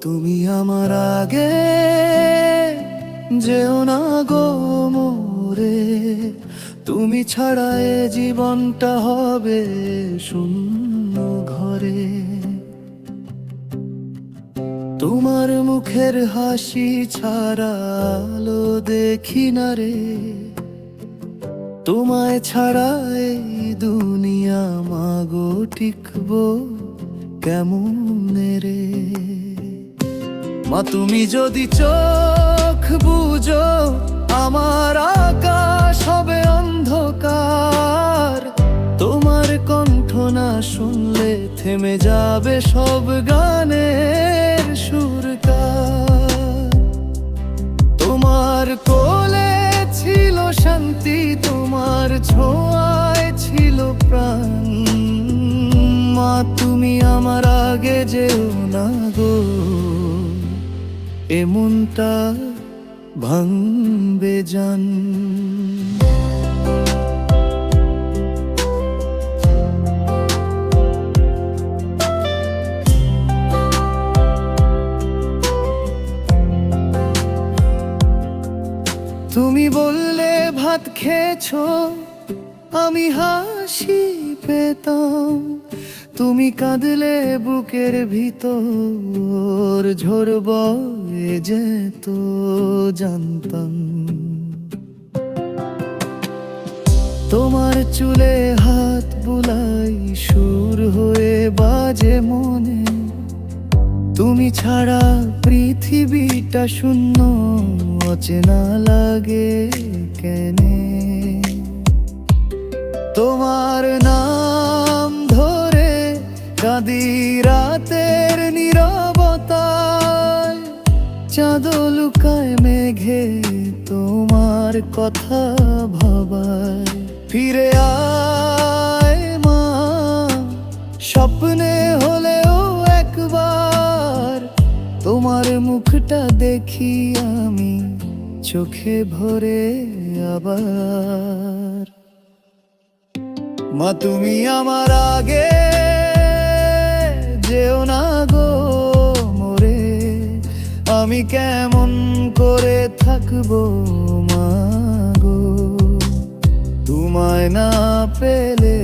তুমি আমার আগে যেও না গো মোরে। তুমি ছাড়া এ জীবনটা হবে শূন্য ঘরে। তোমার মুখের হাসি ছাড়া আলো দেখি না রে। তোমায় ছাড়া এই দুনিয়া মাগো, টিকবো কেমন? মা, তুমি যদি চোখ বুঝো আমার আকাশ হবে অন্ধকার। তোমার কণ্ঠ না শুনলে থেমে যাবে সব গানের সুরকার। তোমার কোলে ছিল শান্তি, তোমার ছোঁয়ায় ছিল প্রাণ। মা, তুমি আমার আগে যেও না গো। এমনটা ভাঙবে জান। তুমি বললে ভাত খেয়েছো আমি হাসি পেতাম। তুমি কাঁদলে বুকের ভিতর, ঝোর বয়ে যেত, জানতাম। তোমার চুলে হাত বুলাই সুর হয়ে বাজে মনে। তুমি ছাড়া পৃথিবীটা শূন্য, অচেনা লাগে কেনে? কাঁদি রাতের নীরবতায় চাঁদ লুকায় মেঘে তোমার কথা ভাবায়। ফিরে আয় মা, স্বপ্নে হলেও একবার তোমার মুখটা দেখি আমি, চোখে ভরে আবার। মা, তুমি আমার আগে আমি কেমন করে থাকব মাগো? তোমায় না পেলে